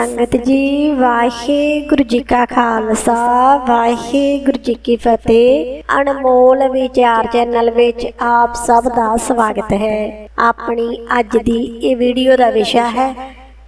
ਸੰਗਤ ਜੀ, ਵਾਹਿਗੁਰੂ ਜੀ ਕਾ ਖਾਲਸਾ, ਵਾਹਿਗੁਰੂ ਜੀ ਕੀ ਫਤਿਹ। ਅਨਮੋਲ ਵਿਚਾਰ ਚੈਨਲ ਵਿੱਚ ਆਪ ਸਭ ਦਾ ਸਵਾਗਤ ਹੈ। ਆਪਣੀ ਅੱਜ ਦੀ ਇਹ ਵੀਡੀਓ ਦਾ ਵਿਸ਼ਾ ਹੈ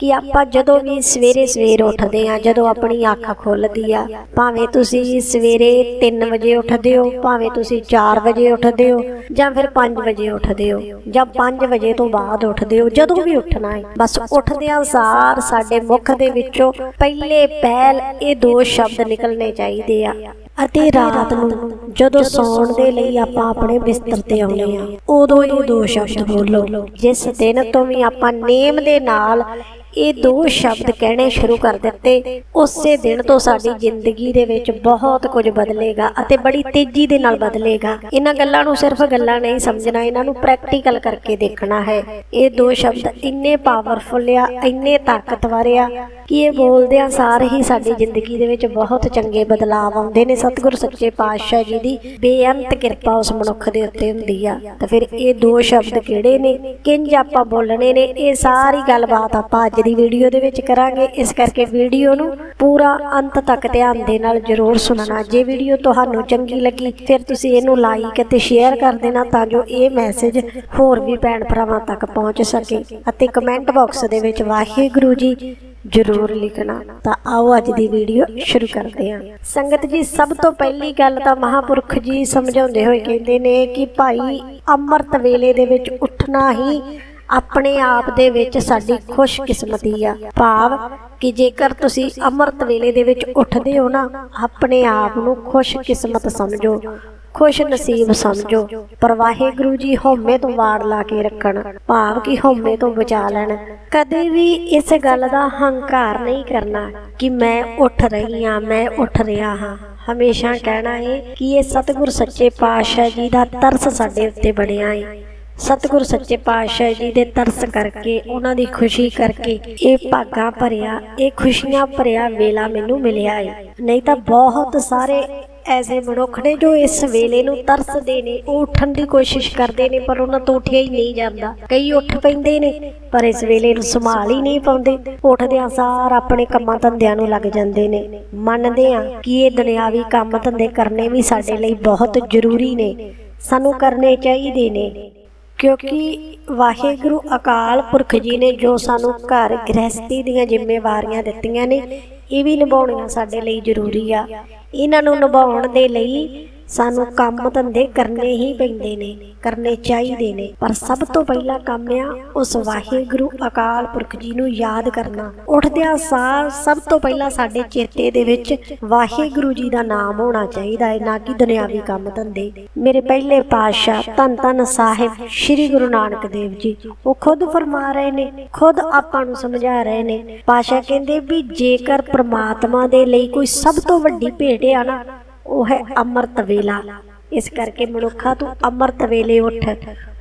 ਕਿ ਆਪਾਂ ਜਦੋਂ ਵੀ ਸਵੇਰੇ ਸਵੇਰ ਉੱਠਦੇ ਆ ਜਦੋਂ ਆਪਣੀ ਅੱਖ ਖੁੱਲਦੀ ਆ, ਭਾਵੇਂ ਤੁਸੀਂ ਸਵੇਰੇ 3 ਵਜੇ ਉੱਠਦੇ ਹੋ, ਭਾਵੇਂ ਤੁਸੀਂ 4 ਵਜੇ ਉੱਠਦੇ ਹੋ ਜਾਂ ਫਿਰ 5 ਵਜੇ ਉੱਠਦੇ ਹੋ ਜਾਂ 5 ਵਜੇ ਤੋਂ ਬਾਅਦ ਉੱਠਦੇ ਹੋ, ਜਦੋਂ ਵੀ ਉੱਠਣਾ ਹੈ, ਬਸ ਉੱਠਦਿਆਂ ਸਾਰ ਸਾਡੇ ਮੁਖ ਦੇ ਵਿੱਚੋਂ ਪਹਿਲੇ ਪਹਿਲ ਇਹ ਦੋ ਸ਼ਬਦ ਨਿਕਲਣੇ ਚਾਹੀਦੇ ਆ। ਅਤੇ ਰਾਤ ਨੂੰ ਜਦੋਂ ਸੌਣ ਦੇ ਲਈ ਆਪਾਂ ਆਪਣੇ ਬਿਸਤਰ ਤੇ ਆਉਨੇ ਆ ਉਦੋਂ ਇਹ ਦੋ ਸ਼ਬਦ ਬੋਲੋ। ਜਿਸ ਦਿਨ ਤੋਂ ਵੀ ਆਪਾਂ ਨੇਮ ਦੇ ਨਾਲ ਇਹ ਦੋ ਸ਼ਬਦ ਕਹਿਣੇ ਸ਼ੁਰੂ ਕਰ ਦਿੱਤੇ ਉਸੇ ਦਿਨ ਤੋਂ ਸਾਡੀ ਜ਼ਿੰਦਗੀ ਦੇ ਵਿੱਚ ਬਹੁਤ ਕੁਝ ਬਦਲੇਗਾ ਅਤੇ ਬੜੀ ਤੇਜ਼ੀ ਦੇ ਨਾਲ ਬਦਲੇਗਾ। ਇਹਨਾਂ ਗੱਲਾਂ ਨੂੰ ਸਿਰਫ ਗੱਲਾਂ ਨਹੀਂ ਸਮਝਣਾ ਇਹਨਾਂ ਨੂੰ ਪ੍ਰੈਕਟੀਕਲ ਕਰਕੇ ਦੇਖਣਾ ਹੈ। ਇਹ ਦੋ ਸ਼ਬਦ ਇੰਨੇ ਪਾਵਰਫੁੱਲ ਆ ਇੰਨੇ ਤਾਕਤਵਰ ਆ ਕਿ ਇਹ ਬੋਲਦਿਆਂ ਸਾਰ ਹੀ ਸਾਡੀ ਜ਼ਿੰਦਗੀ ਦੇ ਵਿੱਚ ਬਹੁਤ ਚੰਗੇ ਬਦਲਾਅ ਆਉਂਦੇ ਨੇ ਸਤਿਗੁਰ ਸੱਚੇ ਪਾਤਸ਼ਾਹ ਜੀ ਦੀ ਬੇਅੰਤ ਕਿਰਪਾ ਉਸ ਮਨੁੱਖ ਦੇ ਉੱਤੇ ਹੁੰਦੀ ਆ। ਤਾਂ ਫਿਰ ਇਹ ਦੋ ਸ਼ਬਦ ਕਿਹੜੇ ਨੇ? ਕਿੰਜ ਆਪਾਂ ਬੋਲਣੇ ਨੇ? ਇਹ ਸਾਰੀ ਗੱਲਬਾਤ ਆਪਾਂ ਅੱਜ ਦੀ ਵੀਡੀਓ ਦੇ ਵਿੱਚ ਕਰਾਂਗੇ। ਇਸ ਕਰਕੇ ਵੀਡੀਓ ਨੂੰ ਪੂਰਾ ਅੰਤ ਤੱਕ ਧਿਆਨ ਦੇ ਨਾਲ ਜ਼ਰੂਰ ਸੁਣਨਾ। ਜੇ ਵੀਡੀਓ ਤੁਹਾਨੂੰ ਚੰਗੀ ਲੱਗੀ, ਫਿਰ ਤੁਸੀਂ ਇਹਨੂੰ ਲਾਈਕ ਅਤੇ ਸ਼ੇਅਰ ਕਰ ਦੇਣਾ ਤਾਂ ਜੋ ਇਹ ਮੈਸੇਜ ਹੋਰ ਵੀ ਭੈਣ ਭਰਾਵਾਂ ਤੱਕ ਪਹੁੰਚ ਸਕੇ। ਅਤੇ ਕਮੈਂਟ ਬਾਕਸ ਦੇ ਵਿੱਚ ਵਾਹਿਗੁਰੂ ਜੀ ਜ਼ਰੂਰ ਲਿਖਣਾ। ਤਾਂ ਆਓ ਅੱਜ ਦੀ ਵੀਡੀਓ ਸ਼ੁਰੂ ਕਰਦੇ ਹਾਂ। ਸੰਗਤ ਜੀ, ਸਭ ਤੋਂ ਪਹਿਲੀ ਗੱਲ ਤਾਂ ਮਹਾਪੁਰਖ ਜੀ ਸਮਝਾਉਂਦੇ ਹੋਏ ਕਹਿੰਦੇ ਨੇ ਕਿ ਭਾਈ, ਅੰਮ੍ਰਿਤ ਵੇਲੇ ਦੇ ਵਿੱਚ ਉੱਠਣਾ ਹੀ ਆਪਣੇ ਆਪ ਦੇ ਵਿੱਚ ਸਾਡੀ ਖੁਸ਼ਕਿਸਮਤੀ ਆ। ਭਾਵ ਕਿ ਜੇਕਰ ਤੁਸੀਂ ਅੰਮ੍ਰਿਤ ਵੇਲੇ ਦੇ ਵਿੱਚ ਉੱਠਦੇ ਹੋ ਨਾ, ਆਪਣੇ ਆਪ ਨੂੰ ਖੁਸ਼ਕਿਸਮਤ ਸਮਝੋ। ਖੁਸ਼ ਨਸੀਬ ਸਮਝੋ। ਪਰ ਵਾਹਿਗੁਰੂ ਜੀ ਹਉਮੈ ਤੋਂ ਵਾੜ ਲਾ ਕੇ ਰੱਖਣ, ਭਾਵ ਕਿ ਹਉਮੈ ਤੋਂ ਬਚਾ ਲੈਣ। ਕਦੇ ਵੀ ਇਸ ਗੱਲ ਦਾ ਹੰਕਾਰ ਨਹੀਂ ਕਰਨਾ ਕਿ ਮੈਂ ਉੱਠ ਰਹੀ ਹਾਂ, ਮੈਂ ਉੱਠ ਰਿਹਾ ਹਾਂ। ਹਮੇਸ਼ਾ ਕਹਿਣਾ ਹੈ ਕਿ ਇਹ ਸਤਿਗੁਰ ਸੱਚੇ ਪਾਤਸ਼ਾਹ ਜੀ ਦਾ ਤਰਸ ਸਾਡੇ ਉੱਤੇ ਬਣਿਆ ਹੈ ਸਤਿਗੁਰ ਸੱਚੇ ਪਾਤਸ਼ਾਹ ਜੀ ਦੇ ਤਰਸ ਕਰਕੇ, ਉਹਨਾਂ ਦੀ ਖੁਸ਼ੀ ਕਰਕੇ ਇਹ ਭਾਗਾ ਭਰਿਆ, ਇਹ ਖੁਸ਼ੀਆਂ ਭਰਿਆ ਵੇਲਾ ਮੈਨੂੰ ਮਿਲਿਆ ਹੈ ਨਹੀਂ ਤਾਂ ਬਹੁਤ ਸਾਰੇ ਐਸੇ ਮਨੁੱਖ ਨੇ ਜੋ ਇਸ ਵੇਲੇ ਨੂੰ ਤਰਸਦੇ ਨੇ, ਉਹ ਉੱਠਣ ਦੀ ਕੋਸ਼ਿਸ਼ ਕਰਦੇ ਨੇ, ਪਰ ਉਹਨਾਂ ਤੋਂ ਉੱਠਿਆ ਹੀ ਨਹੀਂ ਜਾਂਦਾ। ਕਈ ਉੱਠ ਪੈਂਦੇ ਨੇ, ਪਰ ਇਸ ਵੇਲੇ ਨੂੰ ਸੰਭਾਲ ਹੀ ਨਹੀਂ ਪਾਉਂਦੇ। ਉੱਠਦਿਆਂ ਸਾਰ ਆਪਣੇ ਕੰਮਾਂ ਧੰਦਿਆਂ ਨੂੰ ਲੱਗ ਜਾਂਦੇ ਨੇ। ਮੰਨਦੇ ਆ ਕਿ ਇਹ ਦੁਨਿਆਵੀ ਕੰਮ ਧੰਦੇ ਕਰਨੇ ਵੀ ਸਾਡੇ ਲਈ ਬਹੁਤ ਜ਼ਰੂਰੀ ਨੇ, ਸਾਨੂੰ ਕਰਨੇ ਚਾਹੀਦੇ ਨੇ। ਕਿਉਂਕਿ ਵਾਹਿਗੁਰੂ ਅਕਾਲ ਪੁਰਖ ਜੀ ਨੇ ਜੋ ਸਾਨੂੰ ਘਰ ਗ੍ਰਹਿਸਤੀ ਦੀਆਂ ਜ਼ਿੰਮੇਵਾਰੀਆਂ ਦਿੱਤੀਆਂ ਨੇ, ਇਹ ਵੀ ਨਿਭਾਉਣੀਆਂ ਸਾਡੇ ਲਈ ਜ਼ਰੂਰੀ ਆ। ਇਹਨਾਂ ਨੂੰ ਨਿਭਾਉਣ ਦੇ ਲਈ ਸਾਨੂੰ ਕੰਮ ਧੰਦੇ ਕਰਨੇ ਹੀ ਪੈਂਦੇ ਨੇ, ਕਰਨੇ ਚਾਹੀਦੇ ਨੇ। ਪਰ ਸਭ ਤੋਂ ਪਹਿਲਾ ਕੰਮ ਆ, ਉਸ ਵਾਹਿਗੁਰੂ ਅਕਾਲ ਪੁਰਖ ਜੀ ਨੂੰ ਯਾਦ ਕਰਨਾ। ਉੱਠਦਿਆਂ ਸਾਰ ਸਭ ਤੋਂ ਪਹਿਲਾਂ ਸਾਡੇ ਚੇਤੇ ਦੇ ਵਿੱਚ ਵਾਹਿਗੁਰੂ ਜੀ ਦਾ ਨਾਮ ਹੋਣਾ ਚਾਹੀਦਾ ਹੈ, ਨਾ ਕਿ ਦੁਨਿਆਵੀ ਕੰਮ ਧੰਦੇ। ਮੇਰੇ ਪਹਿਲੇ ਪਾਤਸ਼ਾਹ ਧੰਨ ਧੰਨ ਸਾਹਿਬ ਸ੍ਰੀ ਗੁਰੂ ਨਾਨਕ ਦੇਵ ਜੀ, ਉਹ ਖੁਦ ਫਰਮਾ ਰਹੇ ਨੇ, ਖੁਦ ਆਪਾਂ ਨੂੰ ਸਮਝਾ ਰਹੇ ਨੇ। ਪਾਤਸ਼ਾਹ ਕਹਿੰਦੇ ਵੀ ਜੇਕਰ ਪ੍ਰਮਾਤਮਾ ਦੇ ਲਈ ਕੋਈ ਸਭ ਤੋਂ ਵੱਡੀ ਭੇਟ ਆ ਨਾ ਉਹ ਹੈ ਅੰਮ੍ਰਿਤ ਵੇਲਾ। ਇਸ ਕਰਕੇ ਮਨੁੱਖਾ ਤੂੰ ਅੰਮ੍ਰਿਤ ਵੇਲੇ ਉੱਠ।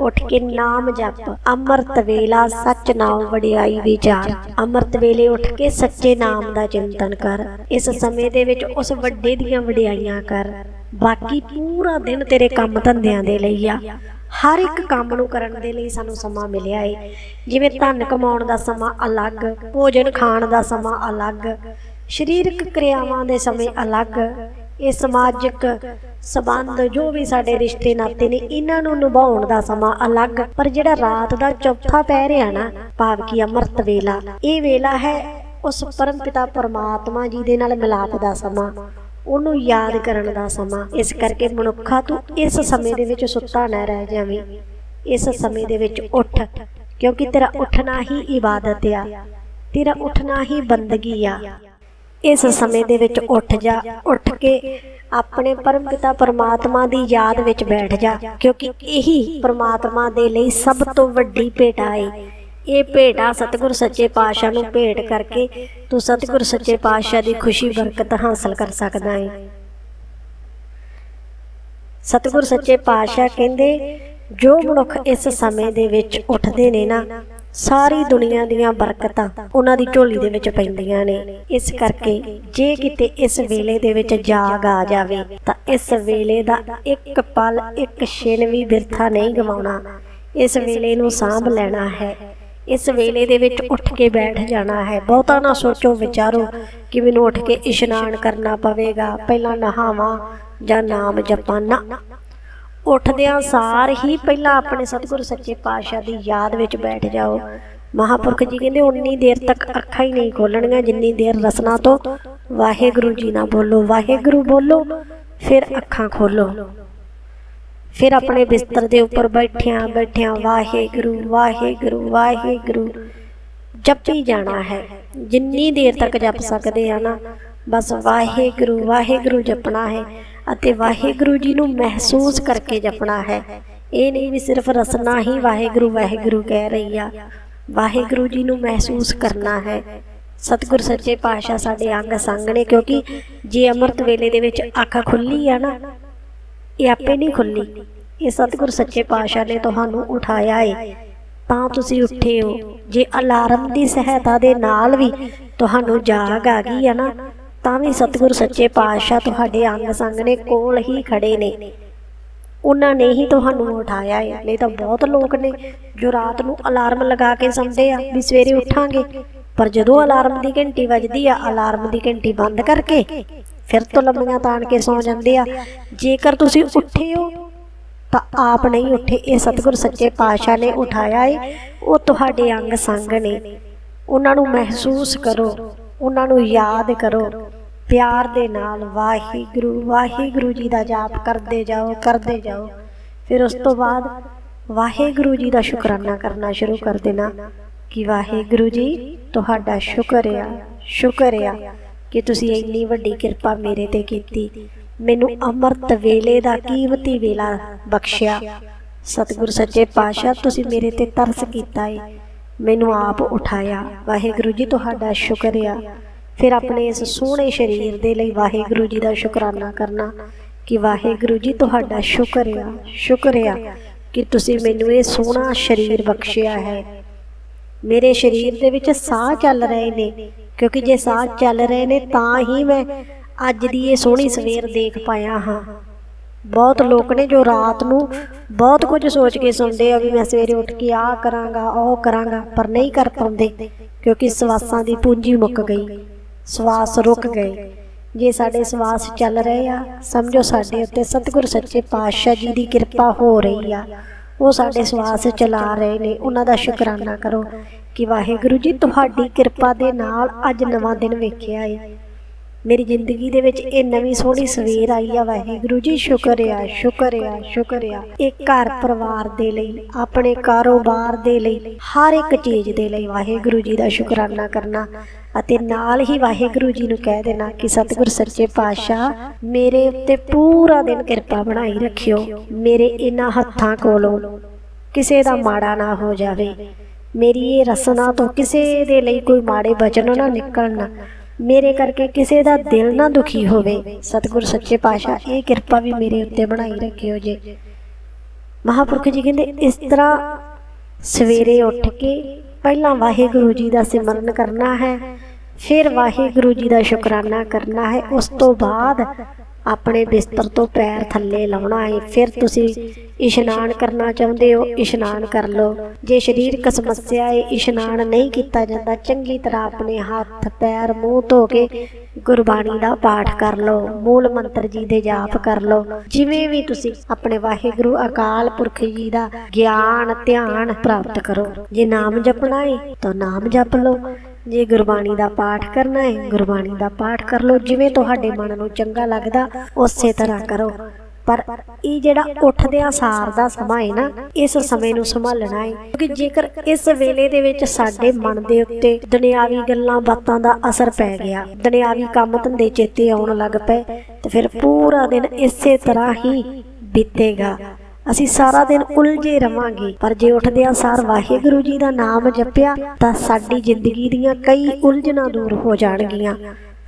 ਉੱਠ ਕੇ ਨਾਮ ਜਪ। ਅੰਮ੍ਰਿਤ ਵੇਲਾ ਸੱਚ ਨਾਮ ਵਡਿਆਈ ਵਿਚਾਰ ਅੰਮ੍ਰਿਤ ਵੇਲੇ ਉੱਠ ਕੇ ਸੱਚੇ ਨਾਮ ਦਾ ਚਿੰਤਨ ਕਰ। ਇਸ ਸਮੇਂ ਦੇ ਵਿੱਚ ਉਸ ਵੱਡੇ ਦੀਆਂ ਵਡਿਆਈਆਂ ਕਰ। ਬਾਕੀ ਪੂਰਾ ਦਿਨ ਤੇਰੇ ਕੰਮ ਧੰਦਿਆਂ ਦੇ ਲਈ ਆ। ਹਰ ਇੱਕ ਕੰਮ ਨੂੰ ਕਰਨ ਦੇ ਲਈ ਸਾਨੂੰ ਸਮਾਂ ਮਿਲਿਆ ਏ। ਜਿਵੇਂ ਧਨ ਕਮਾਉਣ ਦਾ ਸਮਾਂ ਅਲੱਗ, ਭੋਜਨ ਖਾਣ ਦਾ ਸਮਾਂ ਅਲੱਗ, ਸਰੀਰਕ ਕਿਰਿਆਵਾਂ ਦੇ ਸਮੇਂ ਅਲੱਗ ਇਹ ਸਮਾਜਿਕ ਸਬੰਧ ਜੋ ਵੀ ਸਾਡੇ ਰਿਸ਼ਤੇ ਨਾਤੇ ਨੇ, ਇਹਨਾਂ ਨੂੰ ਨਿਭਾਉਣ ਦਾ ਸਮਾਂ ਅਲੱਗ। ਪਰ ਜਿਹੜਾ ਰਾਤ ਦਾ ਚੌਥਾ ਪਹਿਰ ਆ ਨਾ, ਭਾਵ ਕਿ ਅੰਮ੍ਰਿਤ ਵੇਲਾ, ਇਹ ਵੇਲਾ ਹੈ ਉਸ ਪਰਮ ਪਿਤਾ ਪਰਮਾਤਮਾ ਜੀ ਦੇ ਨਾਲ ਮਿਲਾਪ ਦਾ ਸਮਾਂ, ਉਹਨੂੰ ਯਾਦ ਕਰਨ ਦਾ ਸਮਾਂ। ਇਸ ਕਰਕੇ ਮਨੁੱਖਾ ਤੂੰ ਇਸ ਸਮੇਂ ਦੇ ਵਿੱਚ ਸੁੱਤਾ ਨਾ ਰਹਿ ਜਾਵੇਂ। ਇਸ ਸਮੇਂ ਦੇ ਵਿੱਚ ਉੱਠ, ਕਿਉਂਕਿ ਤੇਰਾ ਉੱਠਣਾ ਹੀ ਇਬਾਦਤ ਆ, ਤੇਰਾ ਉੱਠਣਾ ਹੀ ਬੰਦਗੀ ਆ। ਇਸ ਸਮੇਂ ਦੇ ਵਿੱਚ ਉੱਠ ਜਾ, ਉੱਠ ਕੇ ਆਪਣੇ ਪਰਮ ਪਿਤਾ ਪਰਮਾਤਮਾ ਦੀ ਯਾਦ ਵਿੱਚ ਬੈਠ ਜਾ, ਕਿਉਂਕਿ ਇਹੀ ਪਰਮਾਤਮਾ ਦੇ ਲਈ ਸਭ ਤੋਂ ਵੱਡੀ ਭੇਟਾ ਹੈ ਇਹ ਭੇਟਾ ਸਤਿਗੁਰ ਸੱਚੇ ਪਾਤਸ਼ਾਹ ਨੂੰ ਭੇਟ ਕਰਕੇ ਤੂੰ ਸਤਿਗੁਰ ਸੱਚੇ ਪਾਤਸ਼ਾਹ ਦੀ ਖੁਸ਼ੀ, ਬਰਕਤ ਹਾਸਲ ਕਰ ਸਕਦਾ ਹੈ ਸਤਿਗੁਰ ਸੱਚੇ ਪਾਤਸ਼ਾਹ ਕਹਿੰਦੇ, ਜੋ ਮਨੁੱਖ ਇਸ ਸਮੇਂ ਦੇ ਵਿੱਚ ਉੱਠਦੇ ਨੇ ਨਾ ਸਾਰੀ ਦੁਨੀਆ ਦੀਆਂ ਬਰਕਤਾਂ ਉਹਨਾਂ ਦੀ ਝੋਲੀ ਦੇ ਵਿੱਚ ਪੈਂਦੀਆਂ ਨੇ। ਇਸ ਕਰਕੇ ਜੇ ਕਿਤੇ ਇਸ ਵੇਲੇ ਦੇ ਵਿੱਚ ਜਾਗ ਆ ਜਾਵੇ, ਤਾਂ ਇਸ ਵੇਲੇ ਦਾ ਇੱਕ ਪਲ, ਇੱਕ ਛਿਣ ਵੀ ਬਿਰਥਾ ਨਹੀਂ ਗਵਾਉਣਾ। ਇਸ ਵੇਲੇ ਨੂੰ ਸਾਂਭ ਲੈਣਾ ਹੈ। ਇਸ ਵੇਲੇ ਦੇ ਵਿੱਚ ਉੱਠ ਕੇ ਬੈਠ ਜਾਣਾ ਹੈ। ਬਹੁਤਾ ਨਾ ਸੋਚੋ ਵਿਚਾਰੋ ਕਿ ਮੈਨੂੰ ਉੱਠ ਕੇ ਇਸ਼ਨਾਨ ਕਰਨਾ ਪਵੇਗਾ। ਪਹਿਲਾਂ ਨਹਾਵਾਂ ਜਾਂ ਨਾਮ ਜਪਾਂ। ਨਾ ਉੱਠਦਿਆਂ ਸਾਰ ਹੀ ਪਹਿਲਾਂ ਆਪਣੇ ਸਤਿਗੁਰ ਸੱਚੇ ਪਾਤਸ਼ਾਹ ਦੀ ਯਾਦ ਵਿੱਚ ਬੈਠ ਜਾਓ। ਮਹਾਪੁਰਖ ਜੀ ਕਹਿੰਦੇ, ਉਨੀ ਦੇਰ ਤੱਕ ਅੱਖਾਂ ਹੀ ਨਹੀਂ ਖੋਲਣੀਆਂ ਜਿੰਨੀ ਦੇਰ ਰਸਨਾ ਤੋਂ ਵਾਹਿਗੁਰੂ ਜੀ ਨਾ ਬੋਲੋ। ਵਾਹਿਗੁਰੂ ਬੋਲੋ, ਫਿਰ ਅੱਖਾਂ ਖੋਲੋ। ਫਿਰ ਆਪਣੇ ਬਿਸਤਰ ਦੇ ਉੱਪਰ ਬੈਠਿਆਂ ਬੈਠਿਆਂ ਵਾਹਿਗੁਰੂ ਵਾਹਿਗੁਰੂ ਵਾਹਿਗੁਰੂ ਜਪੀ ਜਾਣਾ ਹੈ। ਜਿੰਨੀ ਦੇਰ ਤੱਕ ਜਪ ਸਕਦੇ ਆ ਨਾ, ਬਸ ਵਾਹਿਗੁਰੂ ਵਾਹਿਗੁਰੂ ਜਪਣਾ ਹੈ। ਅਤੇ ਵਾਹਿਗੁਰੂ ਜੀ ਨੂੰ ਮਹਿਸੂਸ ਕਰਕੇ ਜਪਣਾ ਹੈ। ਇਹ ਨਹੀਂ ਵੀ ਸਿਰਫ ਰਸਨਾ ਹੀ ਵਾਹਿਗੁਰੂ ਵਾਹਿਗੁਰੂ ਕਹਿ ਰਹੀ ਆ। ਵਾਹਿਗੁਰੂ ਜੀ ਨੂੰ ਮਹਿਸੂਸ ਕਰਨਾ ਹੈ। ਸਤਿਗੁਰ ਸੱਚੇ ਪਾਤਸ਼ਾਹ ਸਾਡੇ ਅੰਗ ਸੰਗ ਨੇ ਕਿਉਂਕਿ ਜੇ ਅੰਮ੍ਰਿਤ ਵੇਲੇ ਦੇ ਵਿੱਚ ਅੱਖ ਖੁੱਲੀ ਆ ਨਾ, ਇਹ ਆਪੇ ਨਹੀਂ ਖੁੱਲੀ ਇਹ ਸਤਿਗੁਰ ਸੱਚੇ ਪਾਤਸ਼ਾਹ ਨੇ ਤੁਹਾਨੂੰ ਉਠਾਇਆ ਏ। ਤਾਂ ਤੁਸੀਂ ਉੱਠੇ ਹੋ। ਜੇ ਅਲਾਰਮ ਦੀ ਸਹਾਇਤਾ ਦੇ ਨਾਲ ਵੀ ਤੁਹਾਨੂੰ ਜਾਗ ਆ ਗਈ ਹੈ ਨਾ ਤਾਂ ਵੀ ਸਤਿਗੁਰ ਸੱਚੇ ਪਾਤਸ਼ਾਹ ਤੁਹਾਡੇ ਅੰਗ ਸੰਗ ਨੇ ਕੋਲ ਹੀ ਖੜੇ ਨੇ। ਉਹਨਾਂ ਨੇ ਹੀ ਤੁਹਾਨੂੰ ਉਠਾਇਆ ਹੈ। ਨਹੀਂ ਤਾਂ ਬਹੁਤ ਲੋਕ ਨੇ ਜੋ ਰਾਤ ਨੂੰ ਅਲਾਰਮ ਲਗਾ ਕੇ ਸੌਂਦੇ ਆ ਵੀ ਸਵੇਰੇ ਉੱਠਾਂਗੇ। ਪਰ ਜਦੋਂ ਅਲਾਰਮ ਦੀ ਘੰਟੀ ਵੱਜਦੀ ਆ, ਅਲਾਰਮ ਦੀ ਘੰਟੀ ਬੰਦ ਕਰਕੇ ਫਿਰ ਤੋਂ ਲੰਮੀਆਂ ਤਾਣ ਕੇ ਸੌ ਜਾਂਦੇ ਆ। ਜੇਕਰ ਤੁਸੀਂ ਉੱਠੇ ਹੋ, ਤਾਂ ਆਪ ਨਹੀਂ ਉੱਠੇ। ਇਹ ਸਤਿਗੁਰ ਸੱਚੇ ਪਾਤਸ਼ਾਹ ਨੇ ਉਠਾਇਆ ਏ। ਉਹ ਤੁਹਾਡੇ ਅੰਗ ਸੰਗ ਨੇ। ਉਹਨਾਂ ਨੂੰ ਮਹਿਸੂਸ ਕਰੋ। ਉਹਨਾਂ ਨੂੰ ਯਾਦ ਕਰੋ। ਪਿਆਰ ਦੇ ਨਾਲ ਵਾਹਿਗੁਰੂ ਵਾਹਿਗੁਰੂ ਜੀ ਦਾ ਜਾਪ ਕਰਦੇ ਜਾਓ ਕਰਦੇ ਜਾਓ। ਫਿਰ ਉਸ ਤੋਂ ਬਾਅਦ ਵਾਹਿਗੁਰੂ ਜੀ ਦਾ ਸ਼ੁਕਰਾਨਾ ਕਰਨਾ ਸ਼ੁਰੂ ਕਰ ਦੇਣਾ ਕਿ ਵਾਹਿਗੁਰੂ ਜੀ, ਤੁਹਾਡਾ ਸ਼ੁਕਰ ਆ ਸ਼ੁਕਰ ਆ ਕਿ ਤੁਸੀਂ ਇੰਨੀ ਵੱਡੀ ਕਿਰਪਾ ਮੇਰੇ ਤੇ ਕੀਤੀ। ਮੈਨੂੰ ਅੰਮ੍ਰਿਤ ਵੇਲੇ ਦਾ ਕੀਮਤੀ ਵੇਲਾ ਬਖਸ਼ਿਆ। ਸਤਿਗੁਰ ਸੱਚੇ ਪਾਤਸ਼ਾਹ, ਤੁਸੀਂ ਮੇਰੇ ਤੇ ਤਰਸ ਕੀਤਾ ਏ। ਮੈਨੂੰ ਆਪ ਉਠਾਇਆ। ਵਾਹਿਗੁਰੂ ਜੀ, ਤੁਹਾਡਾ ਸ਼ੁਕਰ ਆ। ਫਿਰ ਆਪਣੇ ਇਸ ਸੋਹਣੇ ਸਰੀਰ ਦੇ ਲਈ ਵਾਹਿਗੁਰੂ ਜੀ ਦਾ ਸ਼ੁਕਰਾਨਾ ਕਰਨਾ ਕਿ ਵਾਹਿਗੁਰੂ ਜੀ, ਤੁਹਾਡਾ ਸ਼ੁਕਰ ਆ। ਸ਼ੁਕਰ ਆ ਕਿ ਤੁਸੀਂ ਮੈਨੂੰ ਇਹ ਸੋਹਣਾ ਸਰੀਰ ਬਖਸ਼ਿਆ ਹੈ। ਮੇਰੇ ਸਰੀਰ ਦੇ ਵਿੱਚ ਸਾਹ ਚੱਲ ਰਹੇ ਨੇ। ਕਿਉਂਕਿ ਜੇ ਸਾਹ ਚੱਲ ਰਹੇ ਨੇ, ਤਾਂ ਹੀ ਮੈਂ ਅੱਜ ਦੀ ਇਹ ਸੋਹਣੀ ਸਵੇਰ ਦੇਖ ਪਾਇਆ ਹਾਂ। ਬਹੁਤ ਲੋਕ ਨੇ ਜੋ ਰਾਤ ਨੂੰ ਬਹੁਤ ਕੁਝ ਸੋਚ ਕੇ ਸੁਣਦੇ ਆ ਵੀ ਮੈਂ ਸਵੇਰੇ ਉੱਠ ਕੇ ਆਹ ਕਰਾਂਗਾ, ਉਹ ਕਰਾਂਗਾ, ਪਰ ਨਹੀਂ ਕਰ ਪਾਉਂਦੇ, ਕਿਉਂਕਿ ਸਵਾਸਾਂ ਦੀ ਪੂੰਜੀ ਮੁੱਕ ਗਈ, ਸਵਾਸ ਰੁਕ ਗਏ। ਜੇ ਸਾਡੇ ਸਵਾਸ ਚੱਲ ਰਹੇ ਆ, ਸਮਝੋ ਸਾਡੇ ਉੱਤੇ ਸਤਿਗੁਰ ਸੱਚੇ ਪਾਤਸ਼ਾਹ ਜੀ ਦੀ ਕਿਰਪਾ ਹੋ ਰਹੀ ਆ। ਉਹ ਸਾਡੇ ਸਵਾਸ ਚਲਾ ਰਹੇ ਨੇ, ਉਹਨਾਂ ਦਾ ਸ਼ੁਕਰਾਨਾ ਕਰੋ ਕਿ ਵਾਹਿਗੁਰੂ ਜੀ, ਤੁਹਾਡੀ ਕਿਰਪਾ ਦੇ ਨਾਲ ਅੱਜ ਨਵਾਂ ਦਿਨ ਵੇਖਿਆ ਏ। ਮੇਰੀ ਜ਼ਿੰਦਗੀ ਦੇ ਵਿੱਚ ਇਹ ਨਵੀਂ ਸੋਹਣੀ ਸਵੇਰ ਆਈ ਆ, ਵਾਹਿਗੁਰੂ ਜੀ, ਸ਼ੁਕਰ ਆ ਸ਼ੁਕਰ ਆ ਸ਼ੁਕਰ ਆ। ਇਹ ਘਰ ਪਰਿਵਾਰ ਦੇ ਲਈ, ਆਪਣੇ ਕਾਰੋਬਾਰ ਦੇ ਲਈ, ਹਰ ਇੱਕ ਚੀਜ਼ ਦੇ ਲਈ ਵਾਹਿਗੁਰੂ ਜੀ ਦਾ ਸ਼ੁਕਰਾਨਾ ਕਰਨਾ। ਅਤੇ ਨਾਲ ਹੀ ਵਾਹਿਗੁਰੂ ਜੀ ਨੂੰ ਕਹਿ ਦੇਣਾ ਕਿ ਸਤਿਗੁਰ ਸੱਚੇ ਪਾਤਸ਼ਾਹ, ਮੇਰੇ ਉੱਤੇ ਪੂਰਾ ਦਿਨ ਕਿਰਪਾ ਬਣਾਈ ਰੱਖਿਓ, ਮੇਰੇ ਇਹਨਾਂ ਹੱਥਾਂ ਕੋਲੋਂ ਕਿਸੇ ਦਾ ਮਾੜਾ ਨਾ ਹੋ ਜਾਵੇ। ਮੇਰੀ ਇਹ ਰਸਨਾ ਤੋਂ ਕਿਸੇ ਦੇ ਲਈ ਕੋਈ ਮਾੜੇ ਬਚਨ ਨਾ ਨਿਕਲਣ। ਮੇਰੇ ਕਰਕੇ ਕਿਸੇ ਦਾ ਦਿਲ ਨਾ ਦੁਖੀ ਹੋਵੇ। ਸਤਿਗੁਰ ਸੱਚੇ ਪਾਤਸ਼ਾਹ, ਇਹ ਕਿਰਪਾ ਵੀ ਮੇਰੇ ਉੱਤੇ ਬਣਾਈ ਰੱਖਿਓ ਜੇ। ਮਹਾਪੁਰਖ ਜੀ ਕਹਿੰਦੇ, ਇਸ ਤਰ੍ਹਾਂ ਸਵੇਰੇ ਉੱਠ ਕੇ ਪਹਿਲਾਂ ਵਾਹਿਗੁਰੂ ਜੀ ਦਾ ਸਿਮਰਨ ਕਰਨਾ ਹੈ, ਫਿਰ ਵਾਹਿਗੁਰੂ ਜੀ ਦਾ ਸ਼ੁਕਰਾਨਾ ਕਰਨਾ ਹੈ, ਉਸ ਤੋਂ ਬਾਅਦ ਆਪਣੇ ਬਿਸਤਰ ਤੋਂ ਪੈਰ ਥੱਲੇ ਲਾਉਣਾ ਹੈ ਫਿਰ ਤੁਸੀਂ ਇਸ਼ਨਾਨ ਕਰਨਾ ਚਾਹੁੰਦੇ ਹੋ, ਇਸ਼ਨਾਨ ਕਰ ਲਓ। ਜੇ ਸਰੀਰਕ ਸਮੱਸਿਆ ਹੈ ਇਸ਼ਨਾਨ ਨਹੀਂ ਕੀਤਾ ਜਾਂਦਾ, ਚੰਗੀ ਤਰ੍ਹਾਂ ਆਪਣੇ ਹੱਥ, ਪੈਰ, ਮੂੰਹ ਧੋ ਕੇ ਗੁਰਬਾਣੀ ਦਾ ਪਾਠ ਕਰ ਲਓ। ਮੂਲ ਮੰਤਰ ਜੀ ਦੇ ਜਾਪ ਕਰ ਲਓ। ਜਿਵੇਂ ਵੀ ਤੁਸੀਂ ਆਪਣੇ ਵਾਹਿਗੁਰੂ, ਅਕਾਲ ਪੁਰਖ ਜੀ ਦਾ ਗਿਆਨ, ਧਿਆਨ ਪ੍ਰਾਪਤ ਕਰੋ। ਜੇ ਨਾਮ ਜਪਣਾ ਹੈ ਤਾਂ ਨਾਮ ਜਪ ਲਓ। ਜੇ ਗੁਰਬਾਣੀ ਦਾ ਪਾਠ ਕਰਨਾ ਹੈ, ਗੁਰਬਾਣੀ ਦਾ ਪਾਠ ਕਰ ਲਓ। ਜਿਵੇਂ ਤੁਹਾਡੇ ਮਨ ਨੂੰ ਚੰਗਾ ਲੱਗਦਾ, ਉਸੇ ਤਰ੍ਹਾਂ ਕਰੋ। ਪਰ ਇਹ ਜਿਹੜਾ ਉੱਠਦਿਆਂ ਸਾਰ ਦਾ ਸਮਾਂ ਹੈ ਨਾ, ਇਸ ਸਮੇਂ ਨੂੰ ਸੰਭਾਲਣਾ ਹੈ। ਕਿਉਂਕਿ ਜੇਕਰ ਇਸ ਵੇਲੇ ਦੇ ਵਿੱਚ ਸਾਡੇ ਮਨ ਦੇ ਉੱਤੇ ਦੁਨਿਆਵੀ ਗੱਲਾਂ, ਬਾਤਾਂ ਦਾ ਅਸਰ ਪੈ ਗਿਆ, ਦੁਨਿਆਵੀ ਕੰਮ ਧੰਦੇ ਚੇਤੇ ਆਉਣ ਲੱਗ ਪਏ, ਤੇ ਫਿਰ ਪੂਰਾ ਦਿਨ ਇਸੇ ਤਰ੍ਹਾਂ ਹੀ ਬੀਤੇਗਾ। ਅਸੀਂ ਸਾਰਾ ਦਿਨ ਉਲਝੇ ਰਵਾਂਗੇ। ਪਰ ਜੇ ਉੱਠਦਿਆਂ ਸਾਰ ਵਾਹਿਗੁਰੂ ਜੀ ਦਾ ਨਾਮ ਜਪਿਆ, ਤਾਂ ਸਾਡੀ ਜ਼ਿੰਦਗੀ ਦੀਆਂ ਕਈ ਉਲਝਣਾਂ ਦੂਰ ਹੋ ਜਾਣਗੀਆਂ।